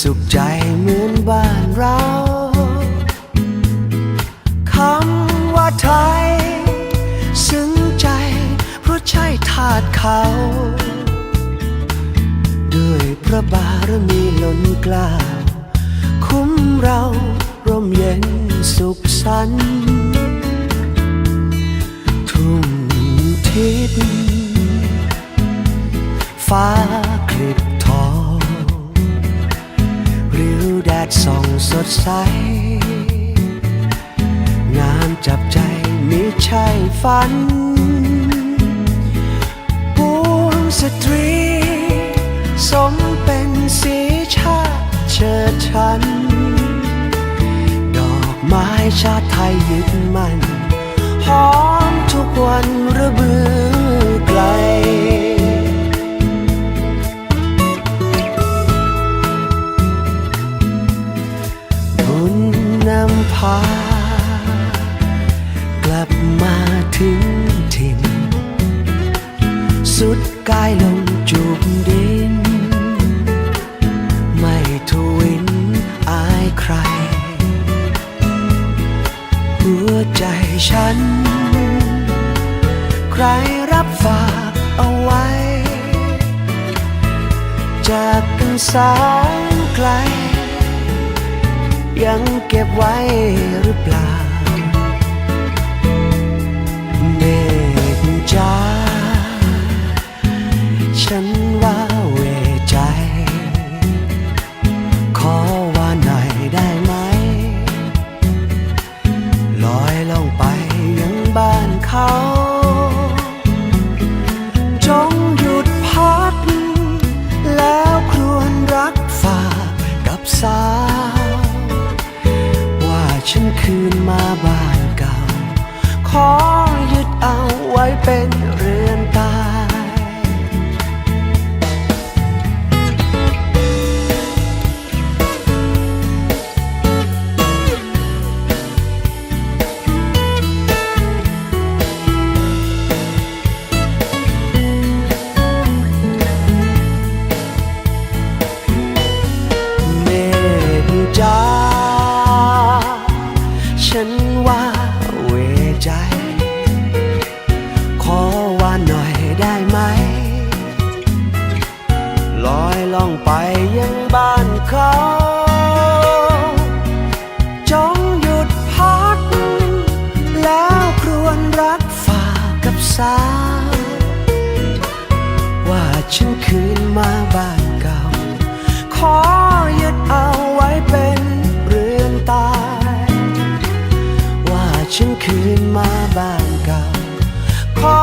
สุขใจเหมือนบ้านเราคำว่าไทย ซึ้งใจ เพราะใช่ทาสเขา ด้วยพระบารมีล้นกล้า คุ้มเราร่มเย็นสุขสันต์ทุ่งทิศฟ้า ส่องสดใส งามจับใจมิใช่ฝันปวงสตรี สมเป็นสีชาติเชิดชัน ดอกไม้ชาติไทยยึดมันหอา กลับมาถึงถิ่น สุดกายลงจูบดิน ไม่ทวินอายใคร หัวใจฉัน ใครรับฝากเอาไว้ จากกันแสนไกล ยังเก็บไว้หรือเปล่า เมฆจ้าฉันว่าเวใจ ขอว่าหน่อยได้ไหม ลอยลงไปยังบ้านเขา ขอยึดเอาไว้เป็น อยล่องไปยังบ้านเขาจงหยุดพัก แล้วครวญรักฝากกับสาว ว่าฉันคืนมาบ้านเก่า ขอหยุดเอาไว้เป็นเรือนตาย ว่าฉันคืนมาบ้านเก่า ขอ